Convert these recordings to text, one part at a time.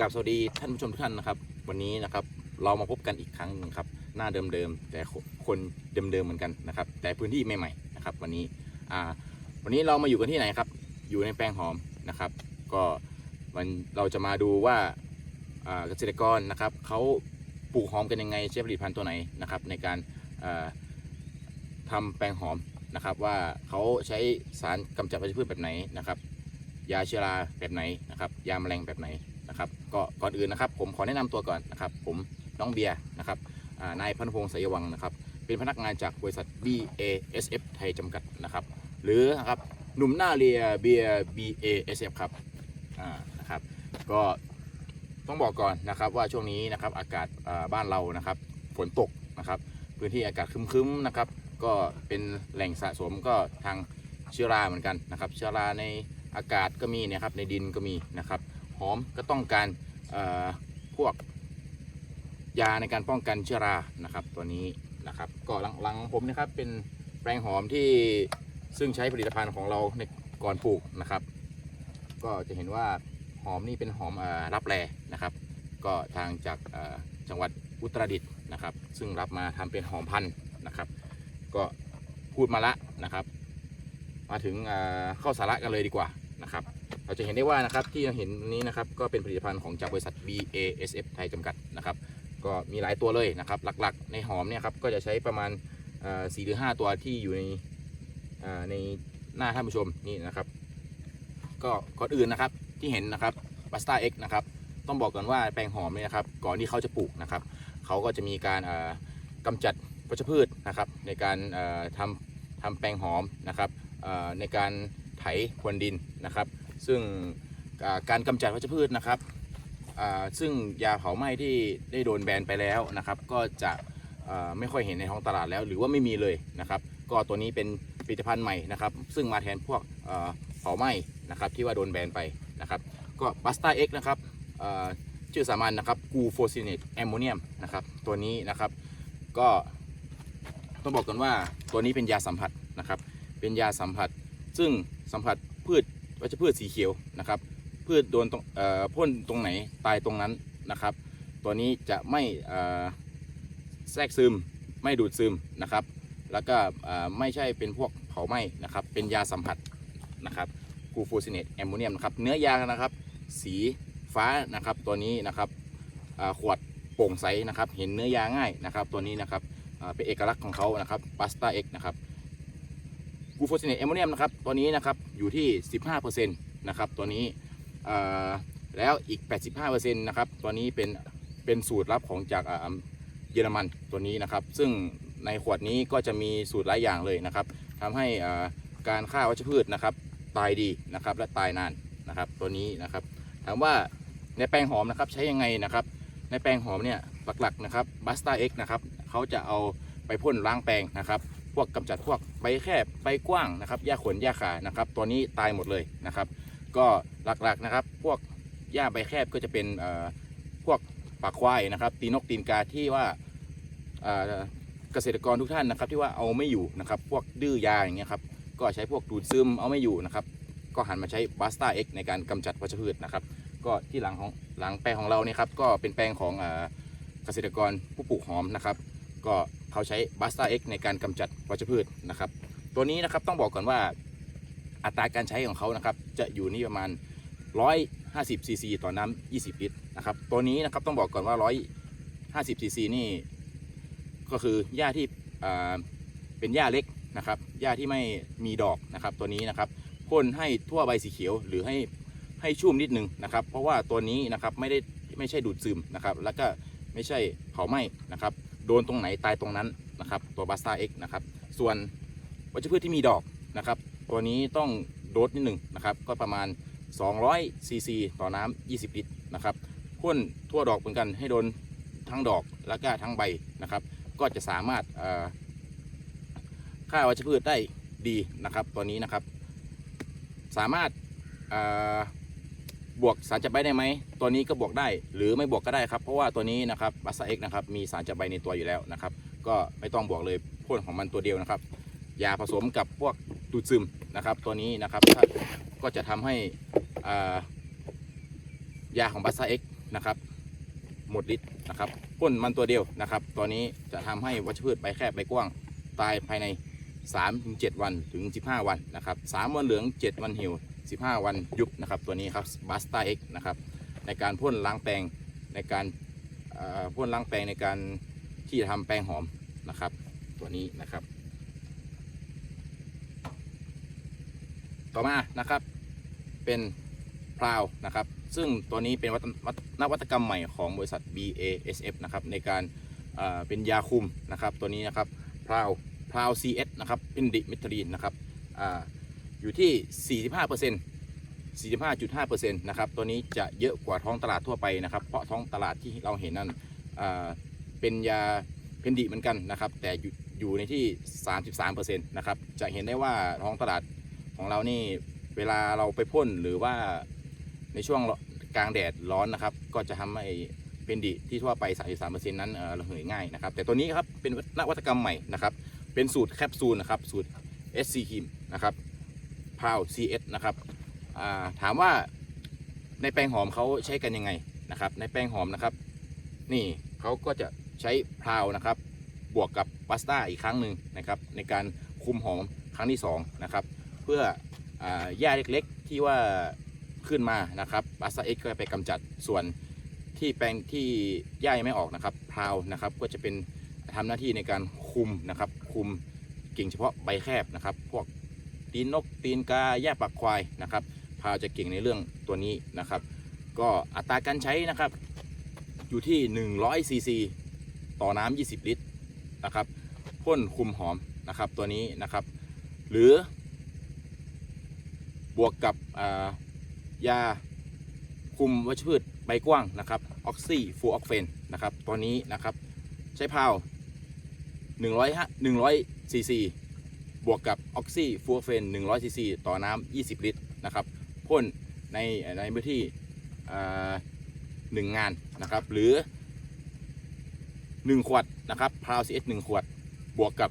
กับสวัสดีท่านผู้ชมทุกท่านนะครับ วันนี้นะครับเรามาพบกันอีกครั้งนึงครับ หน้าเดิมๆแต่คนเดิมๆเหมือนกันนะครับ แต่พื้นที่ใหม่ๆนะครับ วันนี้อ่าวันนี้เรามาอยู่กันที่ไหนครับ อยู่ในแปลงหอมนะครับ ก็มันเราจะมาดูว่าเกษตรกรนะครับเขาปลูกหอมกันยังไงใช้ผลิตภัณฑ์ตัวไหนนะครับ ในการอ่าทำแปลงหอมนะครับว่าเขาใช้สารกำจัดวัชพืชแบบไหนนะครับ ยาเชื้อราแบบไหนนะครับ ยาแมลงแบบไหน นะครับก็ก่อนอื่นนะครับ ผมขอแนะนำตัวก่อนนะครับ ผมน้องเบียร์นะครับนายพันพงศ์สายวังนะครับ เป็นพนักงานจากบริษัท BASF ไทยจำกัดนะครับ หรือนะครับหนุ่มหน้าเรียเบียร์ BASF ครับอ่านะครับ ก็ต้องบอกก่อนนะครับว่าช่วงนี้นะครับอากาศบ้านเรานะครับฝนตกนะครับ พื้นที่อากาศคึ้มๆนะครับ ก็เป็นแหล่งสะสมก็ทางเชื้อราเหมือนกันนะครับ เชื้อราในอากาศก็มีนะครับในดินก็มีนะครับ หอมก็ต้องการพวกยาในการป้องกันเชื้อรานะครับตัวนี้นะครับก็หลังหลังผมนะครับเป็นแปลงหอมที่ซึ่งใช้ผลิตภัณฑ์ของเราในก่อนปลูกนะครับ ก็จะเห็นว่าหอมนี่เป็นหอมอรับแรนะครับ ก็ทางจากจังหวัดอุตรดิตถ์นะครับ ซึ่งรับมาทำเป็นหอมพันธุ์นะครับ ก็พูดมาละนะครับ มาถึงเข้าสาระกันเลยดีกว่านะครับ เราจะเห็นได้ว่านะครับที่เราเห็นนี้นะครับก็เป็นผลิตภัณฑ์ของจากบริษัท BASF ไทยจำกัดนะครับก็มีหลายตัวเลยนะครับหลักๆ ในหอมเนี่ยครับก็จะใช้ประมาณสี่หรือห้าตัวที่อยู่ในในหน้าท่านผู้ชมนี่นะครับ ก็ก่อนอื่นนะครับที่เห็นนะครับบัสต้าเอ็กนะครับต้องบอกก่อนว่าแปลงหอมเนี่ยนะครับก่อนที่เขาจะปลูกนะครับเขาก็จะมีการเอ่อกำจัดวัชพืชนะครับในการเอ่อทำทำแปลงหอมนะครับในการไถพรวนดินนะครับ ซึ่งการกำจัดวัชพืชนะครับซึ่งยาเผาไหม้ที่ได้โดนแบนไปแล้วนะครับ ก็จะไม่ค่อยเห็นในท้องตลาดแล้ว หรือว่าไม่มีเลยนะครับ ก็ตัวนี้เป็นผลิตภัณฑ์ใหม่นะครับ ซึ่งมาแทนพวกเผาไหม้นะครับที่ว่าโดนแบนไปนะครับ ก็บัสต้าเอ็กนะครับชื่อสามัญนะครับกูโฟซิเนตแอมโมเนียมนะครับตัวนี้นะครับก็ต้องบอกกันว่าตัวนี้เป็นยาสัมผัสนะครับ เป็นยาสัมผัส ซึ่งสัมผัสพืช วัชพืชสีเขียวนะครับ พืชโดนเอ่อพ่นตรงไหนตายตรงนั้นนะครับ ตัวนี้จะไม่เอ่อแทรกซึมไม่ดูดซึมนะครับ แล้วก็เอ่อไม่ใช่เป็นพวกเผาไหม้นะครับ เป็นยาสัมผัสนะครับกูฟูซินเนตแอมโมเนียมนะครับ เนื้อยานะครับ สีฟ้านะครับตัวนี้นะครับขวดโปร่งใสนะครับ เห็นเนื้อยาง่ายนะครับ ตัวนี้นะครับเป็นเอกลักษณ์ของเขานะครับปาสต้าเอ็กนะครับ กูโฟซิเนตแอมโมเนียมนะครับตัวนี้นะครับอยู่ที่ 15%นะครับตัวนี้เอ่อแล้วอีก 85%นะครับตัวนี้เป็นเป็นสูตรลับของจากเยอรมันตัวนี้นะครับ ซึ่งในขวดนี้ก็จะมีสูตรหลายอย่างเลยนะครับทำให้การฆ่าวัชพืชนะครับตายดีนะครับและตายนานนะครับตัวนี้นะครับ ถามว่าในแปลงหอมนะครับใช้ยังไงนะครับ ในแปลงหอมเนี่ยหลักๆนะครับบัสตาเอ็กนะครับเขาจะเอาไปพ่นล้างแปลงนะครับ พวกกำจัดพวก ใบแคบใบกว้างนะครับหญ้าขนหญ้าขานะครับ ตัวนี้ตายหมดเลยนะครับ ก็หลักๆนะครับ พวกหญ้าใบแคบก็จะเป็นเอ่อพวกปากควายนะครับ ตีนกตีนกาที่ว่าเอ่อเกษตรกรทุกท่านนะครับ ที่ว่าเอาไม่อยู่นะครับ พวกดื้อยาอย่างเงี้ยครับก็ใช้พวกดูดซึมเอาไม่อยู่นะครับ ก็หันมาใช้บัสต้าเอ็กในการกำจัดวัชพืชนะครับ ก็ที่หลังของหลังแปลงของเราเนี่ยครับก็เป็นแปลงของเอ่อเกษตรกรผู้ปลูกหอมนะครับ ก็ เขาใช้บัสตาเอ็กในการกำจัดวัชพืชนะครับ ตัวนี้นะครับต้องบอกก่อนว่าอัตราการใช้ของเขานะครับจะอยู่นี่ประมาณ 150ซีซีต่อน้ำ20 ลิตรนะครับตัวนี้นะครับต้องบอกก่อนว่า 150ซีซีนี่ก็คือหญ้าที่เป็นหญ้าเล็กนะครับหญ้าที่ไม่มีดอกนะครับ ตัวนี้นะครับพ่นให้ทั่วใบสีเขียวหรือให้ให้ชุ่มนิดนึงนะครับ เพราะว่าตัวนี้นะครับไม่ได้ไม่ใช่ดูดซึมนะครับ แล้วก็ไม่ใช่เผาไหม้นะครับ โดนตรงไหนตายตรงนั้นนะครับ ตัวบัสตาเอ็กนะครับ ส่วนวัชพืชที่มีดอกนะครับ ตัวนี้ต้องโดสนิดหนึ่งนะครับ ก็ประมาณ 200ซีซีต่อน้ำ20 ลิตรนะครับพ่นทั่วดอกเหมือนกันให้โดนทั้งดอกแล้วก็ทั้งใบนะครับ ก็จะสามารถฆ่าวัชพืชได้ดีนะครับ ตัวนี้นะครับ สามารถ บวกสารจับใบได้ไหมตัวนี้ก็บวกได้หรือไม่บวกก็ได้ครับ เพราะว่าตัวนี้นะครับบัสเอ็กนะครับมีสารจับใบในตัวอยู่แล้วนะครับ ก็ไม่ต้องบวกเลยพ่นของมันตัวเดียวนะครับยาผสมกับพวกดูดซึมนะครับ ตัวนี้นะครับก็จะทำให้อ่ายาของบัสเอ็กนะครับหมดฤทธิ์นะครับพ่นมันตัวเดียวนะครับ ตัวนี้จะทำให้วัชพืชใบแคบใบกว้างตายภายใน 3-7 วันถึง 15 วันนะครับ3วันเหลือง 7 วันเหี่ยว 15 วันยุบนะครับตัวนี้ครับบัสตาเอ็กนะครับในการพ่นล้างแปลงในการพ่นล้างแปลงในการที่จะทำแปลงหอมนะครับ ตัวนี้นะครับ ต่อมานะครับเป็นพราวนะครับ ซึ่งตัวนี้เป็นวัตวัตนวัตกรรมใหม่ของบริษัท BASF นะครับในการเอ่อเป็นยาคุมนะครับตัวนี้นะครับพราวพราว CS นะครับเป็นดิมิทรีนนะครับ อยู่ที่ 45% 45.5%นะครับ ตัวนี้จะเยอะกว่าท้องตลาดทั่วไปนะครับ เพราะท้องตลาดที่เราเห็นนั่นเป็นยาเพนดิเหมือนกันนะครับ แต่อยู่ยู่ในที่ 33%นะครับ จะเห็นได้ว่าท้องตลาดของเรานี่เวลาเราไปพ่นหรือว่าในช่วงกลางแดดร้อนนะครับ ก็จะทำให้เพนดิที่ทั่วไป 33%นั้นเระเหยง่ายนะครับ แต่ตัวนี้ครับเป็นนวัตกรรมใหม่นะครับ เป็นสูตรแคปซูลนะครับ สูตร SC คิมนะครับ พาว CS นะครับาถามว่าในแปลงหอมเขาใช้กันยังไงนะครับ ในแปลงหอมนะครับ นี่เขาก็จะใช้พราวนะครับ บวกกับพาสต้าอีกครั้งหนึ่งนะครับ ในการคุมหอมครั้งที่สองนะครับเพื่อหญ้าเล็กๆที่ว่าขึ้นมานะครับพาสต้าเอ็กก็ไปกำจัดส่วนที่แปลงที่หญ้ายังไม่ออกนะครับพราวนะครับก็จะเป็นทำหน้าที่ในการคุมนะครับคุมกิ่งเฉพาะใบแคบนะครับ พวก ตีนนกตีนกาหญ้าปักควายนะครับพาวจะเก่งในเรื่องตัวนี้นะครับ ก็อัตราการใช้นะครับ อยู่ที่100ซีซีต่อน้ำ20 ลิตรนะครับพ่นคุมหอมนะครับตัวนี้นะครับ หรือบวกกับายาคุมวัชพืชใบกว้างนะครับออกซิฟูออกเฟนนะครับตัวนี้นะครับ ใช้พาว100 100ซีซี บวกกับออกซิฟูออเฟน100ซีซีต่อน้ำ20 ลิตรนะครับพ่นในในพื้นที่อ่าหนึ่งงานนะครับ หรือ 1 ขวดนะครับพาวซีเอสหนึ่งขวด บวกกับ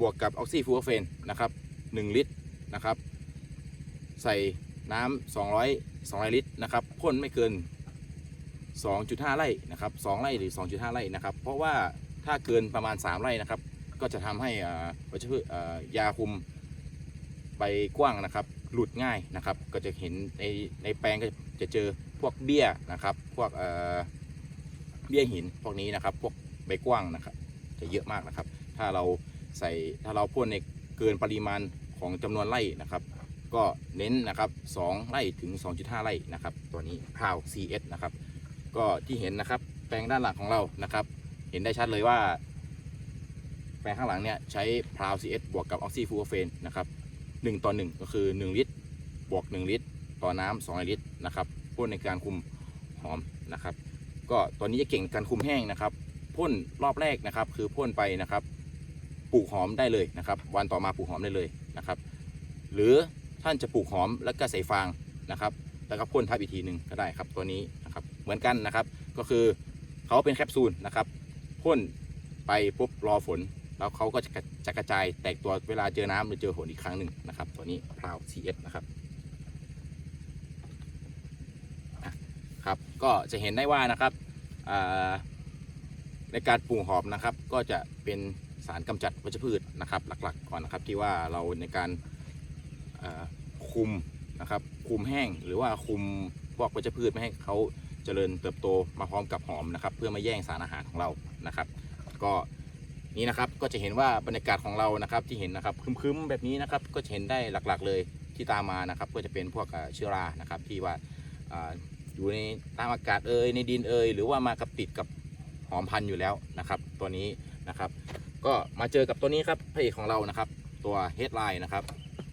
บวกกับออกซิฟูออเฟนนะครับ1ลิตรนะครับ ใส่น้ำ200 200 ลิตรนะครับพ่นไม่เกิน 2.5 ไร่นะครับ2ไร่หรือ 2.5 ไร่นะครับ เพราะว่า ถ้าเกินประมาณ 3 ไร่นะครับ ก็จะทำให้วัชพืชยาคุมใบกว้างนะครับ หลุดง่ายนะครับ ก็จะเห็นในในแปลงก็จะเจอพวกเบี้ยนะครับ พวกเบี้ยหินพวกนี้นะครับ พวกใบกว้างนะครับ จะเยอะมากนะครับ ถ้าเราใส่ถ้าเราพ่นในเกินปริมาณของจำนวนไร่นะครับก็เน้นนะครับ2ไร่ถึง 2.5 ไร่นะครับ ตัวนี้พาว CS นะครับ ก็ที่เห็นนะครับ แปลงด้านหลังของเรานะครับ เห็นได้ชัดเลยว่า แปลงข้างหลังเนี่ยใช้พาว CS บวกกับออกซิฟูเฟนนะครับ1ต่อ1ก็คือ 1 ลิตร บวก 1 ลิตร ต่อน้ำ2ลิตรนะครับพ่นในการคุมหอมนะครับ ก็ตัวนี้จะเก่งการคุมแห้งนะครับพ่นรอบแรกนะครับ คือพ่นไปนะครับปลูกหอมได้เลยนะครับ วันต่อมาปลูกหอมได้เลยนะครับ หรือท่านจะปลูกหอมแล้วก็ใส่ฟางนะครับแล้วก็พ่นทับอีกทีหนึ่งก็ได้ครับตัวนี้นะครับเหมือนกันนะครับ ก็คือเขาเป็นแคปซูลนะครับ พ่นไปปุ๊บรอฝน แล้วเขาก็จะกระจะกระจายแตกตัวเวลาเจอน้ำหรือเจอฝนอีกครั้งหนึ่งนะครับ ตัวนี้พราว CS นะครับครับก็จะเห็นได้ว่านะครับในการปลูกหอมนะครับ ก็จะเป็นสารกำจัดวัชพืชนะครับ หลักๆก่อนนะครับที่ว่าเราในการคุมนะครับคุมแห้งหรือว่าคุมพวกวัชพืชไม่ให้เขา เจริญเติบโตมาพร้อมกับหอมนะครับ เพื่อม่แย่งสารอาหารของเรานะครับ ก็นี่นะครับก็จะเห็นว่าบรรยากาศของเรานะครับที่เห็นนะครับครึ้มๆแบบนี้นะครับก็จะเห็นได้หลักๆเลยที่ตามมานะครับ ก็จะเป็นพวกเชื้อรานะครับที่ว่าอยู่ในตามอากาศเอ่ยในดินเอ่ยหรือว่ามากับติดกับหอมพันธุ์อยู่แล้วนะครับ ตัวนี้นะครับ ก็มาเจอกับตัวนี้ครับพระเอกของเรานะครับ ตัว headline นะครับ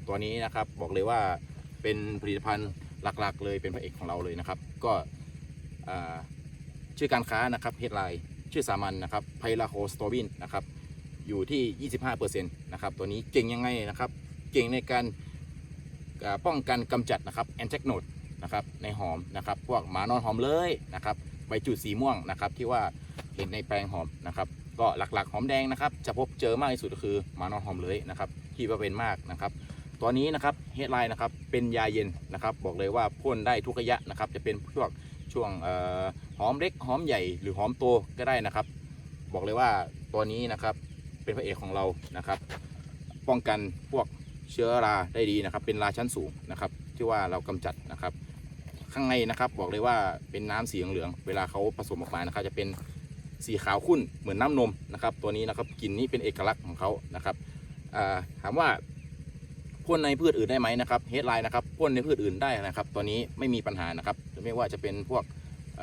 ตัวนี้นะครับบอกเลยว่าเป็นผลิตภัณฑ์หลักๆ เลยเป็นพระเอกของเราเลยนะครับ ก็ ชื่อการค้านะครับ headline ชื่อสามัญนะครับไพลาโคสโตบินนะครับอยู่ที่ 25%นะครับตัวนี้เก่งยังไงนะครับ เก่งในการป้องกันกำจัดนะครับแอนแทกโนดนะครับในหอมนะครับพวกหมานอนหอมเลยนะครับใบจุดสีม่วงนะครับที่ว่าเห็นในแปลงหอมนะครับก็หลักๆหอมแดงนะครับจะพบเจอมากที่สุดก็คือหมานอนหอมเลยนะครับที่ว่าเป็นมากนะครับตัวนี้นะครับเฮดไลน์นะครับเป็นยาเย็นนะครับบอกเลยว่าพ่นได้ทุกระยะนะครับจะเป็นพวก ช่วงเอ่อหอมเล็กหอมใหญ่หรือหอมโตก็ได้นะครับ บอกเลยว่าตัวนี้นะครับเป็นพระเอกของเรานะครับ ป้องกันพวกเชื้อราได้ดีนะครับ เป็นราชั้นสูงนะครับ ที่ว่าเรากำจัดนะครับ ข้างในนะครับบอกเลยว่าเป็นน้ำสีเหลืองเวลาเขาผสมออกมานะครับ จะเป็นสีขาวขุ่นเหมือนน้ำนมนะครับ ตัวนี้นะครับกลิ่นนี้เป็นเอกลักษณ์ของเขานะครับถามว่าพ่นในพืชอื่นได้ไหมนะครับเฮดไลน์นะครับพ่นในพืชอื่นได้นะครับ ตัวนี้ไม่มีปัญหานะครับ ไม่ว่าจะเป็นพวกเ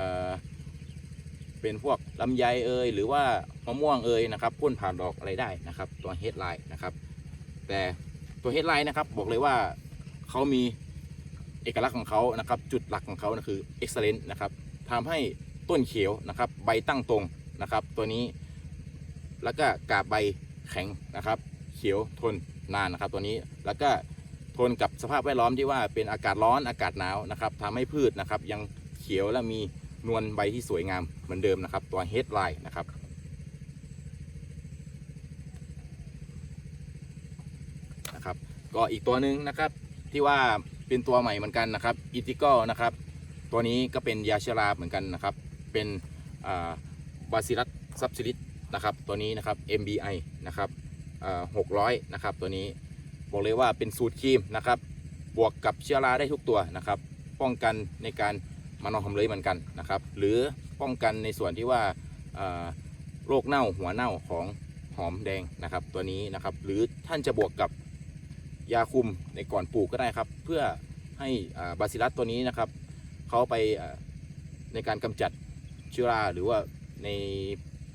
เป็นพวกลำไยเอยหรือว่ามะม่วงเอยนะครับพ่นผ่านดอกอะไรได้นะครับ ตัวเฮดไลน์นะครับ แต่ตัวเฮดไลน์นะครับบอกเลยว่าเขามีเอกลักษณ์ของเขานะครับ จุดหลักของเขานะคือ excellent นะครับทำให้ต้นเขียวนะครับ ใบตั้งตรงนะครับ ตัวนี้ แล้วก็กาบใบแข็งนะครับ เขียวทนนานนะครับ ตัวนี้แล้วก็ ทนกับสภาพแวดล้อมที่ว่าเป็นอากาศร้อนอากาศหนาวนะครับทำให้พืชนะครับ ยังเขียวและมีนวลใบที่สวยงามเหมือนเดิมนะครับ ตัว headline นะครับนะครับก็อีกตัวหนึ่งนะครับที่ว่าเป็นตัวใหม่เหมือนกันนะครับอิติกนะครับ ตัวนี้ก็เป็นยาเชราเหมือนกันนะครับ เป็นบาซิลัสซับซิลิสนะครับตัวนี้นะครับ MBI นะครับหกร้อยนะครับตัวนี้ บอกเลยว่าเป็นสูตรครีมนะครับ บวกกับเชื้อราได้ทุกตัวนะครับ ป้องกันในการมานอนทำเลยเหมือนกันนะครับ หรือป้องกันในส่วนที่ว่าโรคเน่าหัวเน่าของหอมแดงนะครับ ตัวนี้นะครับ หรือท่านจะบวกกับยาคุมในก่อนปลูกก็ได้ครับ เพื่อให้บาซิลัสตัวนี้นะครับเขาไปาในการกำจัดเชื้อราหรือว่าใน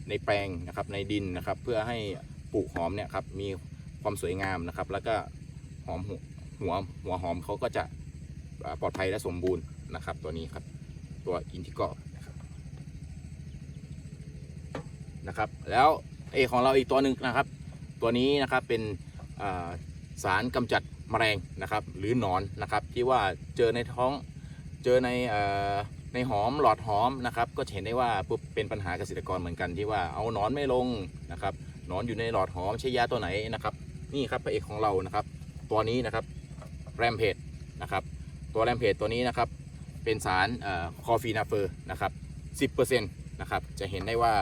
ในแปลงนะครับในดินนะครับ เพื่อให้ปลูกหอมเนี่ยครับมี ความสวยงามนะครับ แล้วก็หอมหัวหัวหอมเขาก็จะปลอดภัยและสมบูรณ์นะครับ ตัวนี้ครับตัวอินทิกอนะครับนะครับ แล้วเอของเราอีกตัวหนึ่งนะครับ ตัวนี้นะครับเป็นสารกำจัดแมลงนะครับ หรือหนอนนะครับ ที่ว่าเจอในท้องเจอในอในหอมหลอดหอมนะครับ ก็เห็นได้ว่าปุ๊บเป็นปัญหาเกษตรกรเหมือนกันที่ว่าเอาหนอนไม่ลงนะครับหนอนอยู่ในหลอดหอมใช้ยาตัวไหนนะครับ นี่ครับพระเอกของเรานะครับ ตัวนี้นะครับแรมเพจนะครับ ตัวแรมเพจตัวนี้นะครับ เป็นสารคอฟีนาเฟอร์นะครับ10%นะครับจะเห็นได้ว่า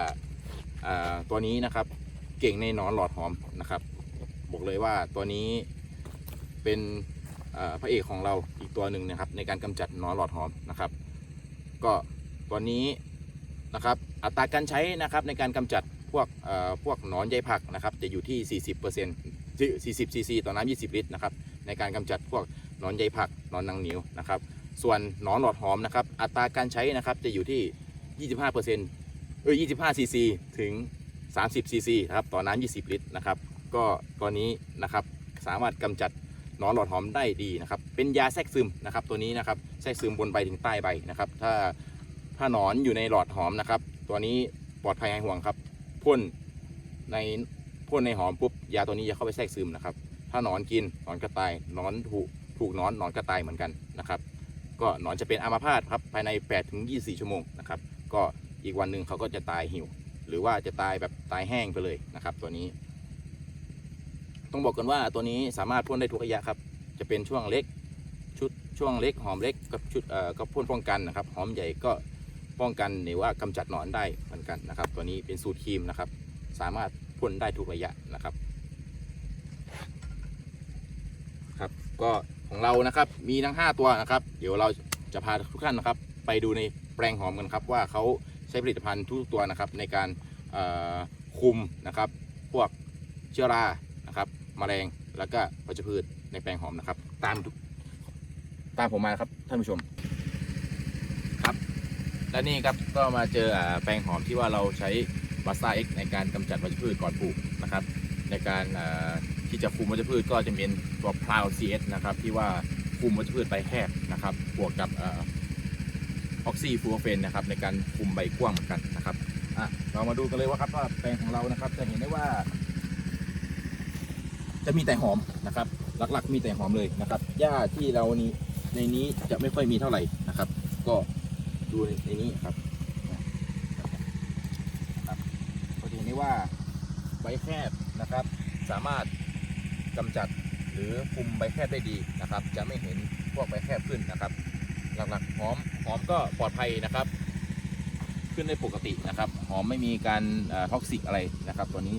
ตัวนี้นะครับเก่งในหนอนหลอดหอมนะครับ บอกเลยว่าตัวนี้เป็นพระเอกของเราอีกตัวหนึ่งนะครับ ในการกำจัดหนอนหลอดหอมนะครับ ก็ตัวนี้นะครับอัตราการใช้นะครับในการกำจัดพวกพวกหนอนใยผักนะครับจะอยู่ที่ 40% 40 ซีซีต่อน้ำ20 ลิตรนะครับในการกำจัดพวกหนอนใยผักหนอนนางเหนียวนะครับส่วนหนอนหลอดหอมนะครับอัตราการใช้นะครับจะอยู่ที่ 25%เออ25ซีซีถึง 30ซีซีนะครับต่อน้ำ20 ลิตรนะครับก็ตัวนี้นะครับสามารถกำจัดหนอนหลอดหอมได้ดีนะครับเป็นยาแทรกซึมนะครับตัวนี้นะครับแทรกซึมบนใบถึงใต้ใบนะครับถ้าถ้าหนอนอยู่ในหลอดหอมนะครับตัวนี้ปลอดภัยหายห่วงครับพ่นใน พ่นในหอมปุ๊บยาตัวนี้จะเข้าไปแทรกซึมนะครับ ถ้าหนอนกินหนอนกระต่ายหนอนถูกถูกหนอนหนอนกระต่ายเหมือนกันนะครับ ก็หนอนจะเป็นอัมาพาตครับภายใน 8 ถึง 24 ชั่วโมงนะครับก็อีกวันหนึ่งเขาก็จะตายหิว หรือว่าจะตายแบบตายแห้งไปเลยนะครับ ตัวนี้ ต้องบอกกันว่าตัวนี้สามารถพ่นได้ทุกระยะครับ จะเป็นช่วงเล็กชุดช่วงเล็กหอมเล็กกับชุดเอ่อก็พ่นป้องกันนะครับหอมใหญ่ก็ป้องกันหรือว่ากำจัดหนอนได้เหมือนกันนะครับ ตัวนี้เป็นสูตรครีมนะครับ สามารถ พ่นได้ทุกระยะนะครับ ครับ ก็ของเรานะครับมีทั้ง 5 ตัวนะครับ เดี๋ยวเราจะพาทุกท่านนะครับ ไปดูในแปลงหอมกันครับ ว่าเขาใช้ผลิตภัณฑ์ทุกตัวนะครับ ในการคุมนะครับ พวกเชื้อรานะครับแมลงแล้วก็วัชพืชในแปลงหอมนะครับ ตามทุกตามผมมาครับท่านผู้ชมครับ และนี่ครับก็มาเจอแปลงหอมที่ว่าเราใช้ บาซ่าเอ็กในการกำจัดวัชพืชก่อนปลูกนะครับ ในการที่จะคุมวัชพืชก็จะเป็นตัวพลาวซีเอสนะครับที่ว่าคุมวัชพืชใบแคบนะครับบวกกับออกซิฟูโฟนนะครับในการคุมใบกว้างเหมือนกันนะครับอะเรามาดูกันเลยว่าครับว่าแปลงของเรานะครับจะเห็นได้ว่า จะมีแต่หอมนะครับ หลักๆ มีแต่หอมเลยนะครับหญ้าที่เรานี้ในนี้จะไม่ค่อยมีเท่าไหร่นะครับ ก็ดูในนี้ครับก็จะเห็นได้ ว่าใบแคบนะครับ สามารถกำจัดหรือคุมใบแคบได้ดีนะครับ จะไม่เห็นพวกใบแคบขึ้นนะครับ หลักๆหอมหอมก็ปลอดภัยนะครับ ขึ้นได้ปกตินะครับหอมไม่มีการท็อกซิกอะไรนะครับตัวนี้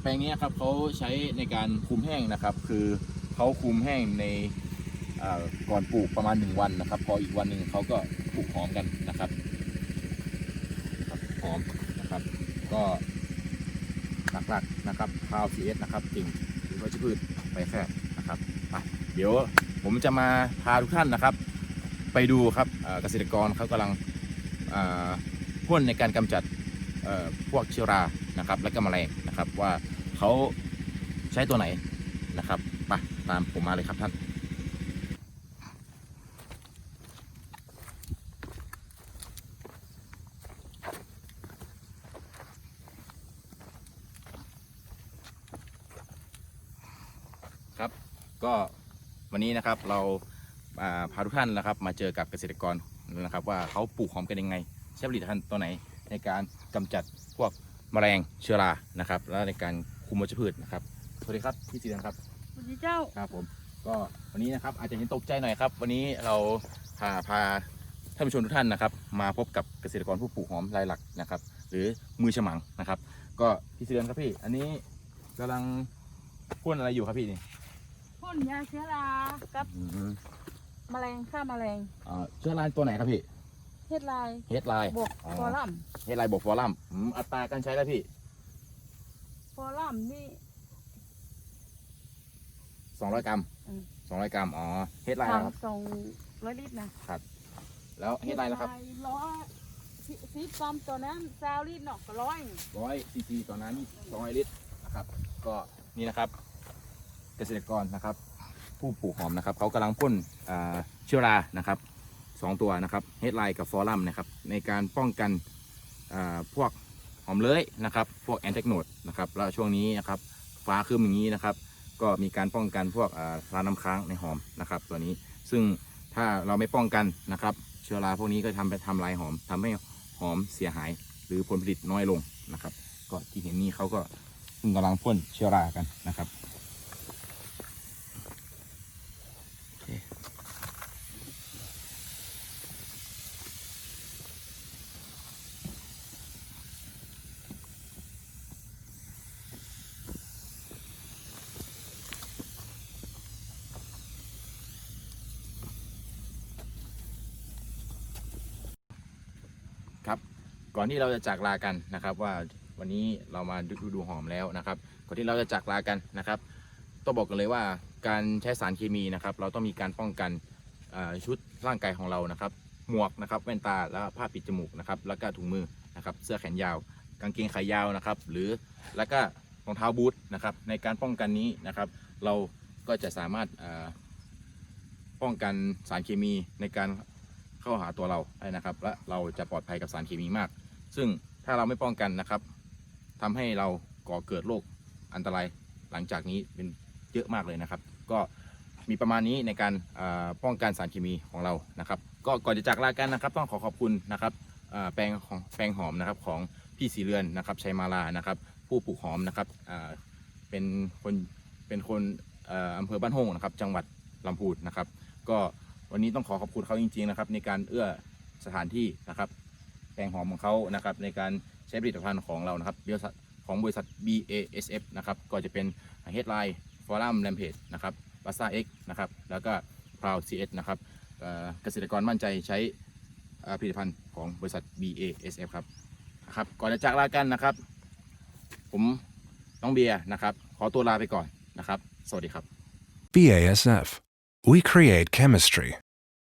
แปลงนี้ครับเขาใช้ในการคุมแห้งนะครับ คือเขาคุมแห้งในก่อนปลูกประมาณ 1 วันนะครับ พออีกวันหนึ่งเขาก็ปลูกหอมกันนะครับหอมนะครับ ก็ หลักนะครับพาวซีเอสนะครับจริงหรือวัชพืชไปแค่นะครับไปเดี๋ยวผมจะมาพาทุกท่านนะครับ ไปดูครับเกษตรกรเขากำลังเอ่อพ่นในการกำจัดพวกเชื้อรานะครับ และก็แมลงนะครับว่าเขาใช้ตัวไหนนะครับไปตามผมมาเลยครับท่าน ครับ ก็วันนี้นะครับเราอ่าพาทุกท่านนะครับ มาเจอกับเกษตรกรนะครับ ว่าเขาปลูกหอมกันยังไงใช้ผลิตภัณฑ์ตัวไหนในการกำจัดพวกแมลงเชื้อรานะครับ และในการคุมวัชพืชนะครับสวัสดีครับพี่สีเดือนครับสวัสดีเจ้าครับผมก็วันนี้นะครับอาจจะเห็นตกใจหน่อยครับ วันนี้เราพาพาท่านผู้ชมทุกท่านนะครับ มาพบกับเกษตรกรผู้ปลูกหอมรายหลักนะครับ หรือมือฉมังนะครับ ก็พี่สีเดือนครับพี่ อันนี้กำลังพ่นอะไรอยู่ครับพี่นี่ พ่นยาเชื้อรากับอืมแมลงฆ่าแมลงเอ่อเชื้อราตัวไหนครับพี่เฮ็ดลายเฮดไลน์บวกอ๋อฟอรัมเฮดไลน์บวกฟอรัมอืมอัตราการใช้แล้วพี่ฟอรัมนี่200กรัมอืม200กรัมอ๋อเฮดไลน์ทางครับ สองร้อยลิตรนะแล้วเฮดไลน์แล้วครับร้อยสิสิบกรัมตัวนั้นซาวลิตรเนาะก็ร้อยร้อยซีซีต่อน้ำ200ลิตรนะครับ ก็นี่นะครับ เกษตรกรนะครับ ผู้ปลูกหอมนะครับเขากำลังพ่นอ่าเชื้อรานะครับสองตัวนะครับเฮดไลน์กับฟอรัมนะครับในการป้องกันอ่าพวกหอมเลื้อยนะครับพวกแอนเทคโนดนะครับแล้วช่วงนี้นะครับฟ้าครึ้มอย่างนี้นะครับ ก็มีการป้องกันพวกอ่าราน้ำค้างในหอมนะครับ ตัวนี้ซึ่งถ้าเราไม่ป้องกันนะครับ เชื้อราพวกนี้ก็ทำไปทำลายหอมทำให้หอมเสียหาย หรือผลผลิตน้อยลงนะครับ ก็ที่เห็นนี่เขาก็กำลังพ่นเชื้อรากันนะครับ ก่อนที่เราจะจากลากันนะครับว่าวันนี้เรามาดูดูหอมแล้วนะครับ ก่อนที่เราจะจากลากันนะครับต้องบอกกันเลยว่าการใช้สารเคมีนะครับ เราต้องมีการป้องกันชุดร่างกายของเรานะครับ หมวกนะครับแว่นตาแล้วผ้าปิดจมูกนะครับ แล้วก็ถุงมือนะครับเสื้อแขนยาว กางเกงขายาวนะครับ หรือแล้วก็รองเท้าบูทนะครับ ในการป้องกันนี้นะครับ เราก็จะสามารถป้องกันสารเคมีในการเข้าหาตัวเราได้นะครับ และเราจะปลอดภัยกับสารเคมีมาก ซึ่งถ้าเราไม่ป้องกันนะครับทำให้เราก่อเกิดโรคอันตรายหลังจากนี้เป็นเยอะมากเลยนะครับ ก็มีประมาณนี้ในการป้องกันสารเคมีของเรานะครับ ก็ก่อนจะจากลากันนะครับ ต้องขอขอบคุณนะครับแปลงของแปลงหอมนะครับของพี่สีเรือนนะครับชัยมาลานะครับ ผู้ปลูกหอมนะครับเป็นคนเป็นคนเอ่ออำเภอบ้านโฮงนะครับ จังหวัดลำพูนนะครับ ก็วันนี้ต้องขอขอบคุณเขาจริงๆนะครับ ในการเอื้อสถานที่นะครับ แปลงหอมของเขานะครับในการใช้ผลิตภัณฑ์ของเรานะครับบริษัทของบริษัท BASF นะครับก็จะเป็น Headline Forum Rampage นะครับ b a s a X นะครับแล้วก็ Proud CS นะครับเกษตรกรมั่นใจใช้ผลิตภัณฑ์ของบริษัท BASF ครับนะครับก่อนจะจากลากันนะครับ ผมน้องเบียร์นะครับ ขอตัวลาไปก่อนนะครับ สวัสดีครับ BASF. We create chemistry.